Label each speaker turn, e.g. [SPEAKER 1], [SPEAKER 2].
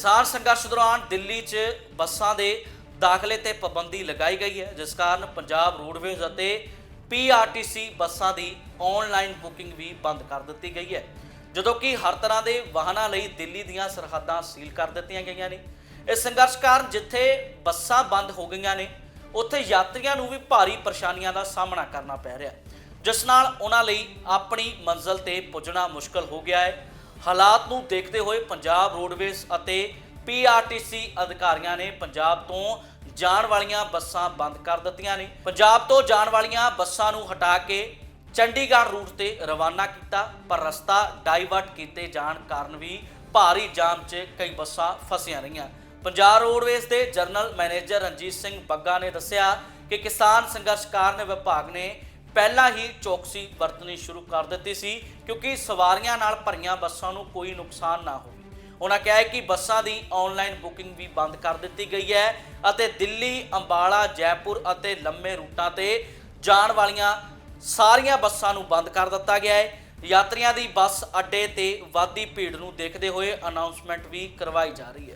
[SPEAKER 1] ਕਿਸਾਨ ਸੰਘਰਸ਼ ਦੌਰਾਨ ਦਿੱਲੀ 'ਚ ਬੱਸਾਂ ਦੇ ਦਾਖਲੇ ਤੇ ਪਾਬੰਦੀ ਲਗਾਈ ਗਈ ਹੈ, ਜਿਸ ਕਾਰਨ ਪੰਜਾਬ ਰੋਡਵੇਜ਼ ਅਤੇ ਪੀਆਰਟੀਸੀ ਬੱਸਾਂ ਦੀ ਆਨਲਾਈਨ ਬੁਕਿੰਗ ਵੀ ਬੰਦ ਕਰ ਦਿੱਤੀ ਗਈ ਹੈ। ਜਦੋਂ ਕਿ ਹਰ ਤਰ੍ਹਾਂ ਦੇ ਵਾਹਨਾਂ ਲਈ ਦਿੱਲੀ ਦੀਆਂ ਸਰਹੱਦਾਂ ਸੀਲ ਕਰ ਦਿੱਤੀਆਂ ਗਈਆਂ ਨੇ। ਇਸ ਸੰਘਰਸ਼ ਕਾਰਨ ਜਿੱਥੇ ਬੱਸਾਂ ਬੰਦ ਹੋ ਗਈਆਂ ਨੇ, ਉੱਥੇ ਯਾਤਰੀਆਂ ਨੂੰ ਵੀ ਭਾਰੀ ਪਰੇਸ਼ਾਨੀਆਂ ਦਾ ਸਾਹਮਣਾ ਕਰਨਾ ਪੈ ਰਿਹਾ ਜਿਸ ਨਾਲ ਉਹਨਾਂ ਲਈ ਆਪਣੀ ਮੰਜ਼ਲ ਤੇ ਪੁੱਜਣਾ ਮੁਸ਼ਕਲ ਹੋ ਗਿਆ ਹੈ। ਹਾਲਾਤ ਨੂੰ ਦੇਖਦੇ ਹੋਏ ਪੰਜਾਬ ਰੋਡਵੇਜ਼ ਅਤੇ ਪੀਆਰਟੀਸੀ ਅਧਿਕਾਰੀਆਂ ਨੇ ਪੰਜਾਬ ਤੋਂ ਜਾਣ ਵਾਲੀਆਂ ਬੱਸਾਂ ਬੰਦ ਕਰ ਦਿੱਤੀਆਂ ਨੇ। ਪੰਜਾਬ ਤੋਂ ਜਾਣ ਵਾਲੀਆਂ ਬੱਸਾਂ ਨੂੰ ਹਟਾ ਕੇ ਚੰਡੀਗੜ੍ਹ ਰੂਟ ਤੇ ਰਵਾਨਾ ਕੀਤਾ, ਪਰ ਰਸਤਾ ਡਾਈਵਰਟ ਕੀਤੇ ਜਾਣ ਕਾਰਨ ਵੀ ਭਾਰੀ ਜਾਮ 'ਚ ਕਈ ਬੱਸਾਂ ਫਸੀਆਂ ਰਹੀਆਂ। ਪੰਜਾਬ ਰੋਡਵੇਜ਼ ਦੇ ਜਨਰਲ ਮੈਨੇਜਰ ਰਣਜੀਤ ਸਿੰਘ ਬੱਗਾ ਨੇ ਦੱਸਿਆ ਕਿ ਕਿਸਾਨ ਸੰਘਰਸ਼ ਕਾਰਨ ਵਿਭਾਗ ਨੇ ਪਹਿਲਾਂ ਹੀ ਚੌਕਸੀ ਵਰਤਣੀ ਸ਼ੁਰੂ ਕਰ ਦਿੱਤੀ ਸੀ ਕਿਉਂਕਿ ਸਵਾਰੀਆਂ ਨਾਲ ਭਰੀਆਂ ਬੱਸਾਂ ਨੂੰ ਕੋਈ ਨੁਕਸਾਨ ਨਾ ਹੋਵੇ। ਉਹਨਾਂ ਕਿਹਾ ਹੈ ਕਿ ਬੱਸਾਂ ਦੀ ਆਨਲਾਈਨ ਬੁਕਿੰਗ ਵੀ ਬੰਦ ਕਰ ਦਿੱਤੀ ਗਈ ਹੈ ਅਤੇ ਦਿੱਲੀ, ਅੰਬਾਲਾ, ਜੈਪੁਰ ਅਤੇ ਲੰਮੇ ਰੂਟਾਂ ਤੇ ਜਾਣ ਵਾਲੀਆਂ ਸਾਰੀਆਂ ਬੱਸਾਂ ਨੂੰ ਬੰਦ ਕਰ ਦਿੱਤਾ ਗਿਆ ਹੈ। ਯਾਤਰੀਆਂ ਦੀ ਬੱਸ ਅੱਡੇ ਤੇ ਵਾਧੀ ਭੀੜ ਨੂੰ ਦੇਖਦੇ ਹੋਏ ਅਨਾਉਂਸਮੈਂਟ ਵੀ ਕਰਵਾਈ ਜਾ ਰਹੀ ਹੈ।